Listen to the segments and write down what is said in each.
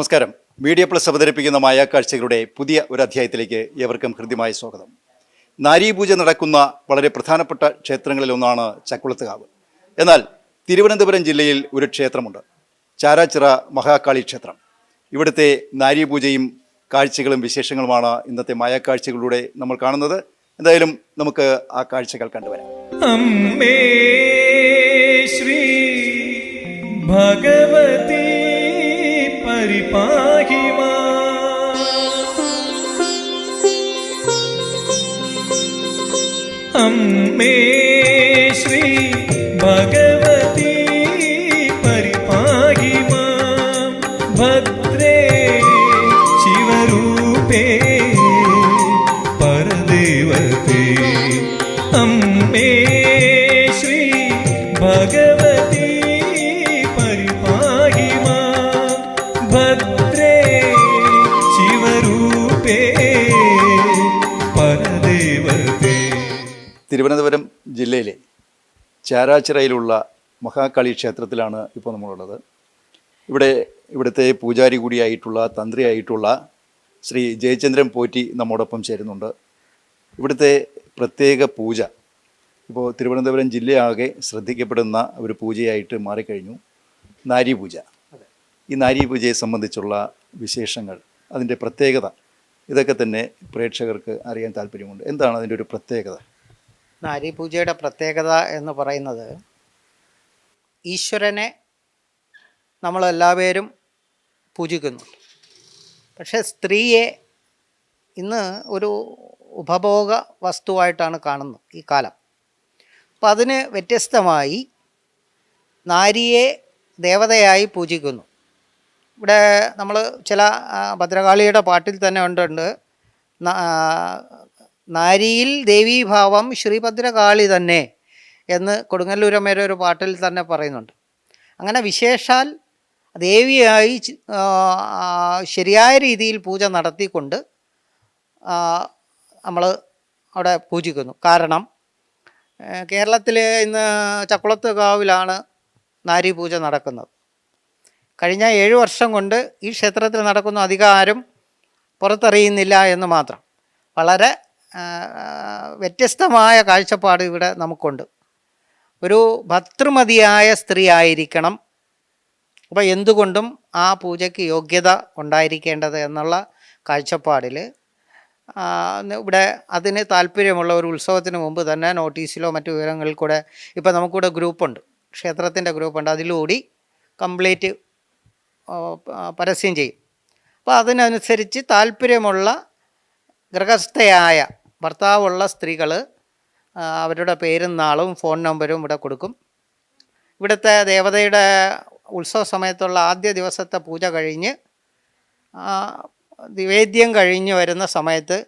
നമസ്കാരം. Media plus അവതരിപ്പിക്കുന്ന മായാക്കാഴ്ചകളുടെ പുതിയ ഒരു അധ്യായത്തിലേക്ക് ഏവർക്കും ഹൃദ്യമായ സ്വാഗതം. നാരീപൂജ നടക്കുന്ന വളരെ പ്രധാനപ്പെട്ട ക്ഷേത്രങ്ങളിലൊന്നാണ് ചക്കുളത്തുകാവ്. എന്നാൽ തിരുവനന്തപുരം ജില്ലയിൽ ഒരു ക്ഷേത്രമുണ്ട്. ചാരാച്ചിറ മഹാകാളി ക്ഷേത്രം. ഇവിടുത്തെ നാരീപൂജയും കാഴ്ചകളും വിശേഷങ്ങളുമാണ് ഇന്നത്തെ മായാക്കാഴ്ചകളിലൂടെ നമ്മൾ കാണുന്നത്. എന്തായാലും നമുക്ക് ആ കാഴ്ചകൾ കണ്ടുവരാം. അമ്മേ ശ്രീ ഭഗവതി പരിപാഹി മാം. അമ്മേ ശ്രീ ഭഗവതി തിരുവനന്തപുരം ജില്ലയിലെ ചാരാച്ചിറയിലുള്ള മഹാകാളി ക്ഷേത്രത്തിലാണ് ഇപ്പോൾ നമ്മളുള്ളത്. ഇവിടെ ഇവിടുത്തെ പൂജാരി കൂടിയായിട്ടുള്ള തന്ത്രിയായിട്ടുള്ള ശ്രീ ജയചന്ദ്രൻ പോറ്റി നമ്മോടൊപ്പം ചേരുന്നുണ്ട്. ഇവിടുത്തെ പ്രത്യേക പൂജ ഇപ്പോൾ തിരുവനന്തപുരം ജില്ലയാകെ ശ്രദ്ധിക്കപ്പെടുന്ന ഒരു പൂജയായിട്ട് മാറിക്കഴിഞ്ഞു. നാരി പൂജ ഈ നാരി പൂജയെ സംബന്ധിച്ചുള്ള വിശേഷങ്ങൾ അതിന്റെ പ്രത്യേകത ഇതൊക്കെ തന്നെ പ്രേക്ഷകർക്ക് അറിയാൻ താല്പര്യമുണ്ട്. എന്താണ് അതിന്റെ ഒരു പ്രത്യേകത? നാരീപൂജയുടെ പ്രത്യേകത എന്ന് പറയുന്നത് ഈശ്വരനെ നമ്മളെല്ലാവരും പൂജിക്കുന്നു. പക്ഷേ സ്ത്രീയെ ഇന്ന് ഒരു ഉപഭോഗ വസ്തുവായിട്ടാണ് കാണുന്നത് ഈ കാലം. അപ്പം അതിന് വ്യത്യസ്തമായി നാരിയെ ദേവതയായി പൂജിക്കുന്നു. ഇവിടെ നമ്മൾ ചില ഭദ്രകാളിയുടെ പാട്ടിൽ തന്നെ ഉണ്ടുണ്ട് നാരിയിൽ ദേവീഭാവം ശ്രീഭദ്രകാളി തന്നെ എന്ന് കൊടുങ്ങല്ലൂരമ്മയുടെ ഒരു പാട്ടിൽ തന്നെ പറയുന്നുണ്ട്. അങ്ങനെ വിശേഷാൽ ദേവിയായി ശരിയായ രീതിയിൽ പൂജ നടത്തിക്കൊണ്ട് നമ്മൾ അവിടെ പൂജിക്കുന്നു. കാരണം കേരളത്തിലെ ഇന്ന് ചക്കുളത്ത് കാവിലാണ് നാരി പൂജ നടക്കുന്നത്. കഴിഞ്ഞ ഏഴ് വർഷം കൊണ്ട് ഈ ക്ഷേത്രത്തിൽ നടക്കുന്ന അധികാരം പുറത്തറിയുന്നില്ല എന്ന് മാത്രം. വളരെ വ്യത്യസ്തമായ കാഴ്ചപ്പാട് ഇവിടെ നമുക്കുണ്ട്. ഒരു ഭർത്തൃമതിയായ സ്ത്രീ ആയിരിക്കണം. അപ്പോൾ എന്തുകൊണ്ടും ആ പൂജയ്ക്ക് യോഗ്യത ഉണ്ടായിരിക്കേണ്ടത് എന്നുള്ള കാഴ്ചപ്പാടിൽ ഇവിടെ അതിന് താല്പര്യമുള്ള ഒരു ഉത്സവത്തിന് മുമ്പ് തന്നെ നോട്ടീസിലോ മറ്റു വിവരങ്ങളിൽ കൂടെ ഇപ്പോൾ നമുക്കിവിടെ ഗ്രൂപ്പുണ്ട്. ക്ഷേത്രത്തിന്റെ ഗ്രൂപ്പുണ്ട്. അതിലൂടി കംപ്ലീറ്റ് പരസ്യം ചെയ്യും. അപ്പോൾ അതിനനുസരിച്ച് താല്പര്യമുള്ള ഗൃഹസ്ഥയായ ഭർത്താവുള്ള സ്ത്രീകൾ അവരുടെ പേരും നാളും ഫോൺ നമ്പരും ഇവിടെ കൊടുക്കും. ഇവിടുത്തെ ദേവതയുടെ ഉത്സവ സമയത്തുള്ള ആദ്യ ദിവസത്തെ പൂജ കഴിഞ്ഞ് നിവേദ്യം കഴിഞ്ഞ് വരുന്ന സമയത്ത്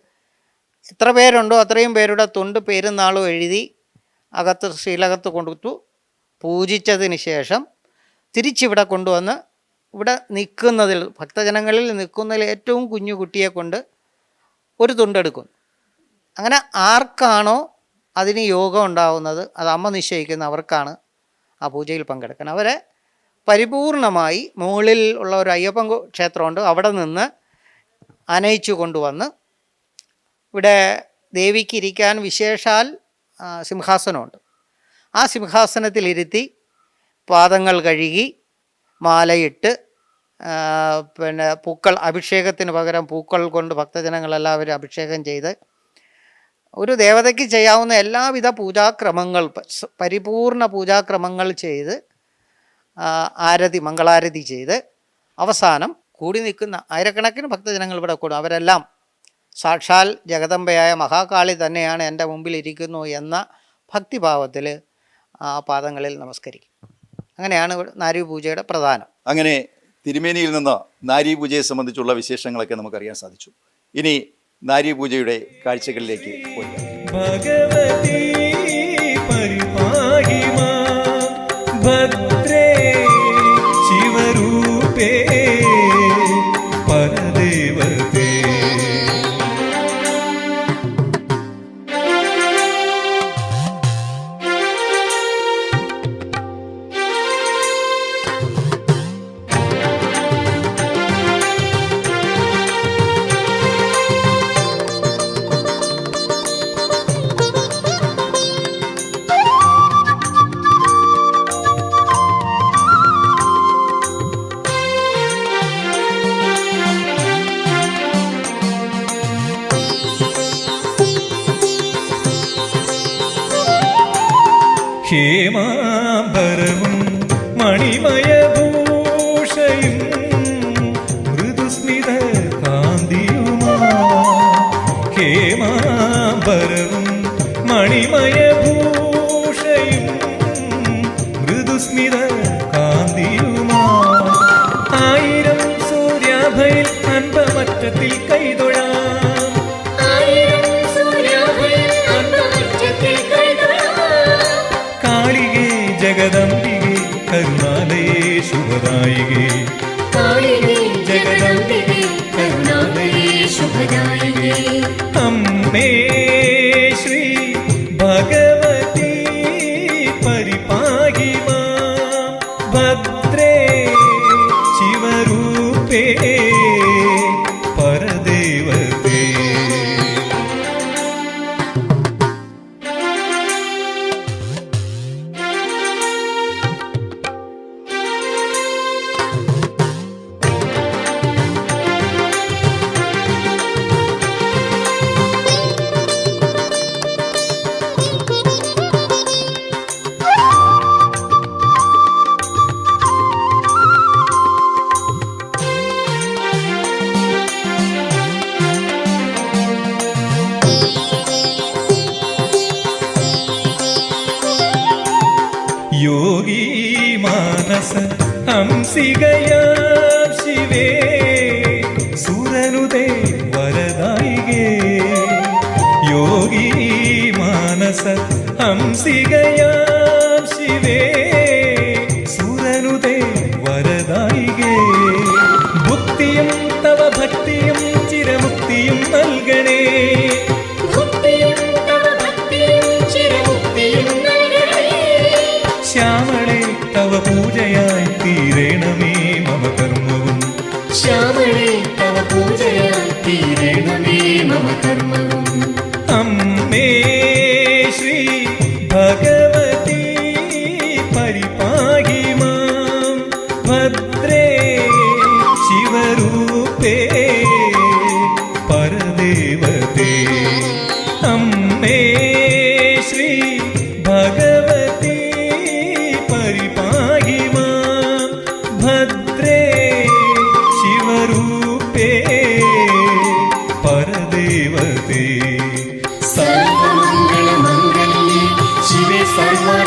എത്ര പേരുണ്ടോ അത്രയും പേരുടെ തൊണ്ട് പേരും നാളും എഴുതി അകത്ത് ശ്രീലകത്ത് കൊടുത്തു. പൂജിച്ചതിന് ശേഷം തിരിച്ചിവിടെ കൊണ്ടുവന്ന് ഇവിടെ നിൽക്കുന്നതിൽ ഭക്തജനങ്ങളിൽ നിൽക്കുന്നതിൽ ഏറ്റവും കുഞ്ഞു കുട്ടിയെ കൊണ്ട് ഒരു തുണ്ടെടുക്കും അങ്ങനെ ആർക്കാണോ അതിന് യോഗം ഉണ്ടാവുന്നത് അത് അമ്മ നിശ്ചയിക്കുന്ന അവർക്കാണ് ആ പൂജയിൽ പങ്കെടുക്കുന്നത് അവരെ പരിപൂർണമായി മുകളിൽ ഉള്ള ഒരു അയ്യപ്പൻ ക്ഷേത്രമുണ്ട്. അവിടെ നിന്ന് അനയിച്ചു കൊണ്ടുവന്ന് ഇവിടെ ദേവിക്ക് ഇരിക്കാൻ വിശേഷാൽ സിംഹാസനമുണ്ട്. ആ സിംഹാസനത്തിലിരുത്തി പാദങ്ങൾ കഴുകി മാലയിട്ട് പിന്നെ പൂക്കൾ അഭിഷേകത്തിന് പകരം പൂക്കൾ കൊണ്ട് ഭക്തജനങ്ങളെല്ലാവരും അഭിഷേകം ചെയ്ത് ഒരു ദേവതയ്ക്ക് ചെയ്യാവുന്ന എല്ലാവിധ പൂജാക്രമങ്ങൾ പരിപൂർണ പൂജാക്രമങ്ങൾ ചെയ്ത് ആരതി മംഗളാരതി ചെയ്ത് അവസാനം കൂടി നിൽക്കുന്ന ആയിരക്കണക്കിന് ഭക്തജനങ്ങൾ ഇവിടെ കൂടും. അവരെല്ലാം സാക്ഷാൽ ജഗദമ്പയായ മഹാകാളി തന്നെയാണ് എന്റെ മുമ്പിൽ ഇരിക്കുന്നു എന്ന ഭക്തിഭാവത്തിൽ ആ പാദങ്ങളിൽ നമസ്കരിക്കും. അങ്ങനെയാണ് നാരി പൂജയുടെ പ്രധാനം. അങ്ങനെ തിരുമേനിയിൽ നിന്ന് നാരീപൂജയെ സംബന്ധിച്ചുള്ള വിശേഷങ്ങളൊക്കെ നമുക്കറിയാൻ സാധിച്ചു. ഇനി നാരീപൂജയുടെ കാഴ്ചകളിലേക്ക് പോയി ഭഗവതി പരിപാടി മാം. ഹേമാംബരവും മണിമയഭൂഷയും മൃദുസ്മിത കാന്തിയുമാ. ആയിരം സൂര്യാഭയിൽ അൻപമറ്റത്തിൽ കൈതൊഴാം. കാളികേ ജഗദംബികേ കരുണാലയേ ശുഭദായികേ. കാളികേ ജഗദംബികേ ശുഭദായികേ. भक्त ಯೋಗಿ ಮಾನಸ ಹಂಸಿಗಯ ಶಿವೇ ಸುರನುದೇ ವರದಾಯಿಗೆ ಯೋಗಿ ಮಾನಸ ಹಂಸಿಗಯಾ പൂജയായി തീരണമേ മമ കർമ്മവും ശ്യാമളേ തവ പൂജയായി തീരണമേ മമ കർമ്മവും says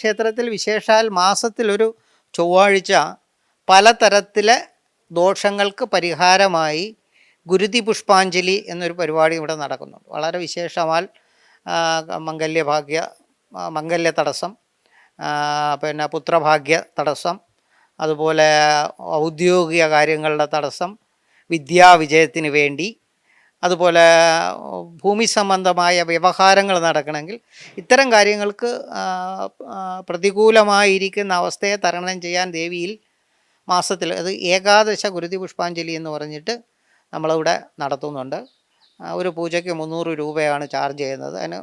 ക്ഷേത്രത്തിൽ വിശേഷാൽ മാസത്തിലൊരു ചൊവ്വാഴ്ച പലതരത്തിലെ ദോഷങ്ങൾക്ക് പരിഹാരമായി ഗുരുതി പുഷ്പാഞ്ജലി എന്നൊരു പരിപാടി ഇവിടെ നടക്കുന്നുണ്ട്. വളരെ വിശേഷമാൽ മംഗല്യഭാഗ്യ മംഗല്യ തടസ്സം പിന്നെ പുത്രഭാഗ്യ തടസ്സം അതുപോലെ ഔദ്യോഗിക കാര്യങ്ങളുടെ തടസ്സം വിദ്യാവിജയത്തിന് വേണ്ടി അതുപോലെ ഭൂമി സംബന്ധമായ വ്യവഹാരങ്ങൾ നടക്കണമെങ്കിൽ ഇത്തരം കാര്യങ്ങൾക്ക് പ്രതികൂലമായിരിക്കുന്ന അവസ്ഥയെ തരണം ചെയ്യാൻ ദേവിയിൽ മാസത്തിൽ അത് ഏകാദശ ഗുരുതി പുഷ്പാഞ്ജലി എന്ന് പറഞ്ഞിട്ട് നമ്മളിവിടെ നടത്തുന്നുണ്ട്. ഒരു പൂജയ്ക്ക് മുന്നൂറ് രൂപയാണ് ചാർജ് ചെയ്യുന്നത്. അതിന്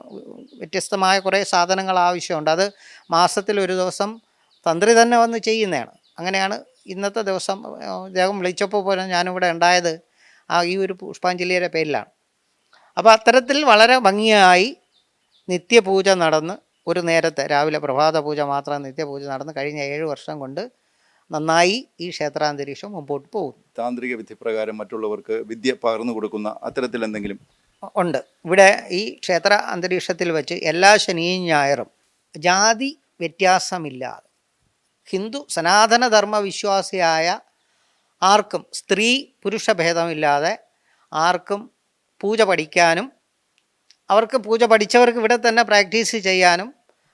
വ്യത്യസ്തമായ കുറേ സാധനങ്ങൾ ആവശ്യമുണ്ട്. അത് മാസത്തിൽ ഒരു ദിവസം തന്ത്രി തന്നെ വന്ന് ചെയ്യുന്നതാണ്. അങ്ങനെയാണ് ഇന്നത്തെ ദിവസം ഇദ്ദേഹം വിളിച്ചപ്പോൾ പോലും ഞാനിവിടെ ഉണ്ടായത് ആ ഈ ഒരു പുഷ്പാഞ്ജലിയുടെ പേരിലാണ്. അപ്പോൾ അത്തരത്തിൽ വളരെ ഭംഗിയായി നിത്യപൂജ നടന്ന് ഒരു നേരത്തെ രാവിലെ പ്രഭാത പൂജ മാത്രം നിത്യപൂജ നടന്ന് കഴിഞ്ഞ ഏഴ് വർഷം കൊണ്ട് നന്നായി ഈ ക്ഷേത്രാന്തരീക്ഷം മുമ്പോട്ട് പോകും താന്ത്രിക വിധിപ്രകാരം മറ്റുള്ളവർക്ക് വിദ്യ പകർന്നു കൊടുക്കുന്ന അത്തരത്തിൽ എന്തെങ്കിലും? ഉണ്ട്. ഇവിടെ ഈ ക്ഷേത്ര അന്തരീക്ഷത്തിൽ വെച്ച് എല്ലാ ശനിയും ഞായറും ജാതി വ്യത്യാസമില്ലാതെ ഹിന്ദു സനാതനധർമ്മ വിശ്വാസിയായ ആർക്കും സ്ത്രീ പുരുഷ ഭേദമില്ലാതെ ആർക്കും പൂജ പഠിക്കാനും അവർക്ക് പൂജ പഠിച്ചവർക്ക് ഇവിടെ തന്നെ പ്രാക്ടീസ് ചെയ്യാനും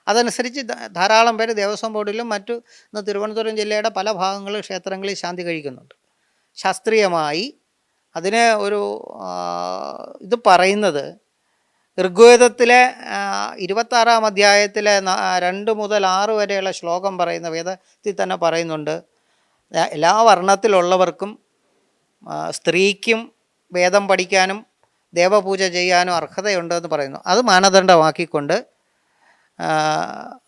അതനുസരിച്ച് ധാരാളം പേര് ദേവസ്വം ബോർഡിലും മറ്റു ഇന്ന് തിരുവനന്തപുരം ജില്ലയുടെ പല ഭാഗങ്ങളിൽ ക്ഷേത്രങ്ങളിൽ ശാന്തി കഴിക്കുന്നുണ്ട്. ശാസ്ത്രീയമായി അതിന് ഒരു ഇത് പറയുന്നത് ഋഗ്വേദത്തിലെ ഇരുപത്താറാം അധ്യായത്തിലെ രണ്ട് മുതൽ ആറ് വരെയുള്ള ശ്ലോകം പറയുന്ന വേദത്തിൽ തന്നെ പറയുന്നുണ്ട്. എല്ലാ വർണത്തിലുള്ളവർക്കും സ്ത്രീക്കും വേദം പഠിക്കാനും ദേവപൂജ ചെയ്യാനും അർഹതയുണ്ടെന്ന് പറയുന്നു. അത് മാനദണ്ഡമാക്കിക്കൊണ്ട്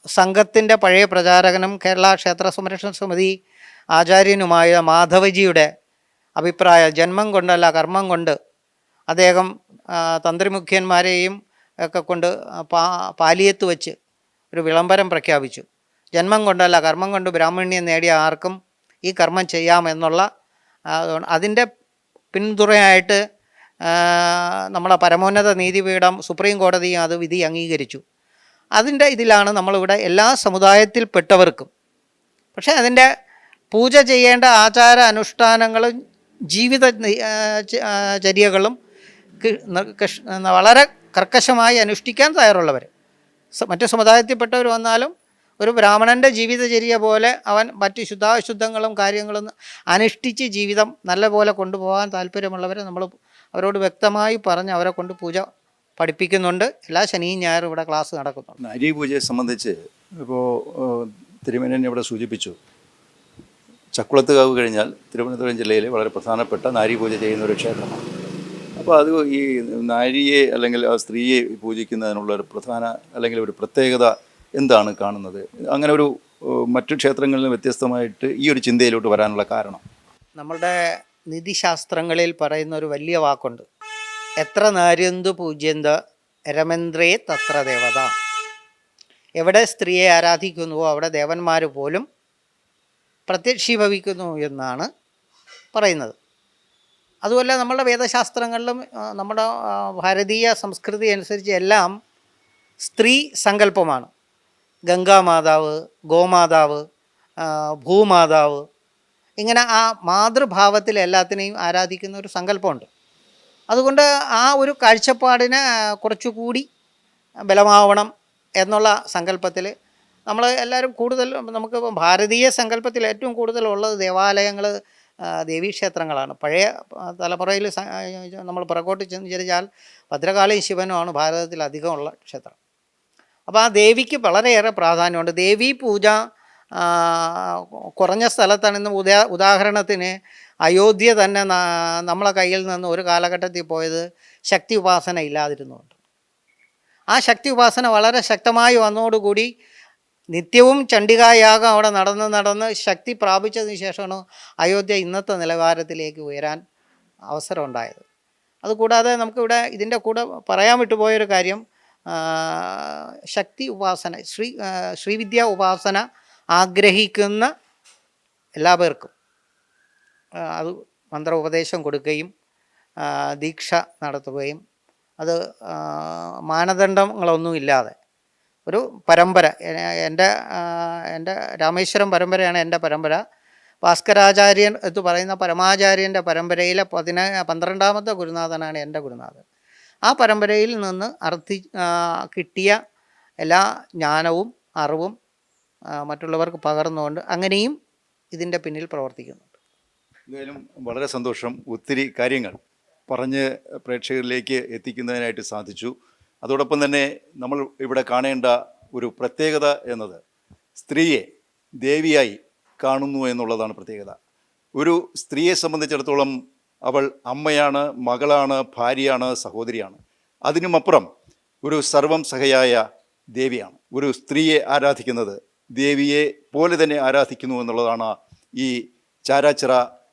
സംഘത്തിന്റെ പഴയ പ്രചാരകനും കേരള ക്ഷേത്ര സംരക്ഷണ സമിതി ആചാര്യനുമായ മാധവജിയുടെ അഭിപ്രായ ജന്മം കൊണ്ടല്ല കർമ്മം കൊണ്ട് അദ്ദേഹം തന്ത്രിമുഖ്യന്മാരെയും ഒക്കെ കൊണ്ട് പാ പാലിയത്ത് വെച്ച് ഒരു വിളംബരം പ്രഖ്യാപിച്ചു. ജന്മം കൊണ്ടല്ല കർമ്മം കൊണ്ട് ബ്രാഹ്മണ്യം നേടിയ ആർക്കും ഈ കർമ്മം ചെയ്യാമെന്നുള്ള അതിന്റെ പിന്തുണയായിട്ട് നമ്മളെ പരമോന്നത നീതിപീഠം സുപ്രീം കോടതിയും അത് വിധി അംഗീകരിച്ചു. അതിന്റെ ഇതിലാണ് നമ്മളിവിടെ എല്ലാ സമുദായത്തിൽപ്പെട്ടവർക്കും പക്ഷേ അതിന്റെ പൂജ ചെയ്യേണ്ട ആചാര അനുഷ്ഠാനങ്ങളും ജീവിത ചര്യകളും വളരെ കർക്കശമായി അനുഷ്ഠിക്കാൻ തയ്യാറുള്ളവർ. മറ്റു സമുദായത്തിൽപ്പെട്ടവർ വന്നാലും ഒരു ബ്രാഹ്മണന്റെ ജീവിതചര്യ പോലെ അവൻ മറ്റ് ശുദ്ധാശുദ്ധങ്ങളും കാര്യങ്ങളും അനുഷ്ഠിച്ച് ജീവിതം നല്ലപോലെ കൊണ്ടുപോകാൻ താല്പര്യമുള്ളവരെ നമ്മൾ അവരോട് വ്യക്തമായി പറഞ്ഞ് അവരെ കൊണ്ട് പൂജ പഠിപ്പിക്കുന്നുണ്ട്. എല്ലാ ശനിയും ഞായറും ഇവിടെ ക്ലാസ് നടക്കുന്നുണ്ട്. അരി പൂജയെ സംബന്ധിച്ച് ഇപ്പോൾ തിരുമേനൻ ഇവിടെ സൂചിപ്പിച്ചു. ചക്കുളത്തുകാവ് കഴിഞ്ഞാൽ തിരുവനന്തപുരം ജില്ലയിൽ വളരെ പ്രധാനപ്പെട്ട നാരി പൂജ ചെയ്യുന്ന ഒരു ക്ഷേത്രമാണ്. അപ്പോൾ അത് ഈ നാരിയെ അല്ലെങ്കിൽ ആ സ്ത്രീയെ പൂജിക്കുന്നതിനുള്ള ഒരു പ്രധാന അല്ലെങ്കിൽ ഒരു പ്രത്യേകത എന്താണ് കാണുന്നത്? അങ്ങനെ ഒരു മറ്റു ക്ഷേത്രങ്ങളിൽ നിന്ന് വ്യത്യസ്തമായിട്ട് ഈ ഒരു ചിന്തയിലോട്ട് വരാനുള്ള കാരണം. നമ്മളുടെ നിധിശാസ്ത്രങ്ങളിൽ പറയുന്ന ഒരു വലിയ വാക്കുണ്ട്. എത്ര നാര്യന്തു പൂജ്യന്ത രമന്ത്രേ തത്ര ദേവത. എവിടെ സ്ത്രീയെ ആരാധിക്കുന്നുവോ അവിടെ ദേവന്മാർ പോലും പ്രത്യക്ഷീഭവിക്കുന്നു എന്നാണ് പറയുന്നത്. അതുപോലെ നമ്മളുടെ വേദശാസ്ത്രങ്ങളിലും നമ്മുടെ ഭാരതീയ സംസ്കൃതി അനുസരിച്ച് എല്ലാം സ്ത്രീ സങ്കല്പമാണ്. ഗംഗാമാതാവ് ഗോമാതാവ് ഭൂമാതാവ് ഇങ്ങനെ ആ മാതൃഭാവത്തിൽ എല്ലാത്തിനെയും ആരാധിക്കുന്ന ഒരു സങ്കല്പമുണ്ട്. അതുകൊണ്ട് ആ ഒരു കാഴ്ചപ്പാടിന് കുറച്ചുകൂടി ബലമാവണം എന്നുള്ള സങ്കല്പത്തിൽ നമ്മൾ എല്ലാവരും കൂടുതൽ നമുക്ക് ഭാരതീയ സങ്കല്പത്തിൽ ഏറ്റവും കൂടുതലുള്ളത് ദേവാലയങ്ങൾ ദേവീക്ഷേത്രങ്ങളാണ്. പഴയ തലമുറയിൽ നമ്മൾ പുറകോട്ട് ചെന്ന് ചരിച്ചാൽ ഭദ്രകാളിയും ശിവനുമാണ് ഭാരതത്തിൽ അധികമുള്ള ക്ഷേത്രം. അപ്പോൾ ആ ദേവിക്ക് വളരെയേറെ പ്രാധാന്യമുണ്ട്. ദേവി പൂജ കുറഞ്ഞ സ്ഥലത്താണ് ഇന്ന് ഉദാ ഉദാഹരണത്തിന് അയോധ്യ തന്നെ നമ്മളെ കയ്യിൽ നിന്ന് ഒരു കാലഘട്ടത്തിൽ പോയത് ശക്തി ഉപാസന ഇല്ലാതിരുന്നുകൊണ്ട് ആ ശക്തി ഉപാസന വളരെ ശക്തമായി വന്നതോടുകൂടി നിത്യവും ചണ്ഡികായാഗം അവിടെ നടന്ന് നടന്ന് ശക്തി പ്രാപിച്ചതിന് ശേഷമാണ് അയോധ്യ ഇന്നത്തെ നിലവാരത്തിലേക്ക് ഉയരാൻ അവസരമുണ്ടായത് അതുകൂടാതെ നമുക്കിവിടെ ഇതിന്റെ കൂടെ പറയാൻ വിട്ടുപോയൊരു കാര്യം ശക്തി ഉപാസന ശ്രീ ശ്രീവിദ്യ ഉപാസന ആഗ്രഹിക്കുന്ന എല്ലാ പേർക്കും അത് മന്ത്ര ഉപദേശം കൊടുക്കുകയും ദീക്ഷ നടത്തുകയും അത് മാനദണ്ഡങ്ങളൊന്നും ഇല്ലാതെ ഒരു പരമ്പര എന്റെ എന്റെ രാമേശ്വരം പരമ്പരയാണ് എന്റെ പരമ്പര. ഭാസ്കരാചാര്യൻ എന്ന് പറയുന്ന പരമാചാര്യന്റെ പരമ്പരയിലെ പതിന പന്ത്രണ്ടാമത്തെ ഗുരുനാഥനാണ് എന്റെ ഗുരുനാഥൻ. ആ പരമ്പരയിൽ നിന്ന് അർത്ഥി കിട്ടിയ എല്ലാ ജ്ഞാനവും അറിവും മറ്റുള്ളവർക്ക് പകർന്നുകൊണ്ട് അങ്ങനെയും ഇതിന്റെ പിന്നിൽ പ്രവർത്തിക്കുന്നുണ്ട്. എന്തായാലും വളരെ സന്തോഷം. ഒത്തിരി കാര്യങ്ങൾ പറഞ്ഞ് പ്രേക്ഷകരിലേക്ക് എത്തിക്കുന്നതിനായിട്ട് സാധിച്ചു. അതോടൊപ്പം തന്നെ നമ്മൾ ഇവിടെ കാണേണ്ട ഒരു പ്രത്യേകത എന്നത് സ്ത്രീയെ ദേവിയായി കാണുന്നു എന്നുള്ളതാണ് പ്രത്യേകത. ഒരു സ്ത്രീയെ സംബന്ധിച്ചിടത്തോളം അവൾ അമ്മയാണ് മകളാണ് ഭാര്യയാണ് സഹോദരിയാണ്. അതിനുമപ്പുറം ഒരു സർവം സഹയായ ദേവിയാണ്. ഒരു സ്ത്രീയെ ആരാധിക്കുന്നത് ദേവിയെ പോലെ തന്നെ ആരാധിക്കുന്നു എന്നുള്ളതാണ് ഈ ചാരാച്ചിറ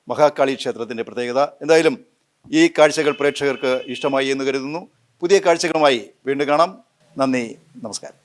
മഹാകാളി ക്ഷേത്രത്തിന്റെ പ്രത്യേകത. എന്തായാലും ഈ കാഴ്ചകൾ പ്രേക്ഷകർക്ക് ഇഷ്ടമായി എന്ന് കരുതുന്നു. പുതിയ കാഴ്ചകളുമായി വീണ്ടും കാണാം. നന്ദി നമസ്കാരം.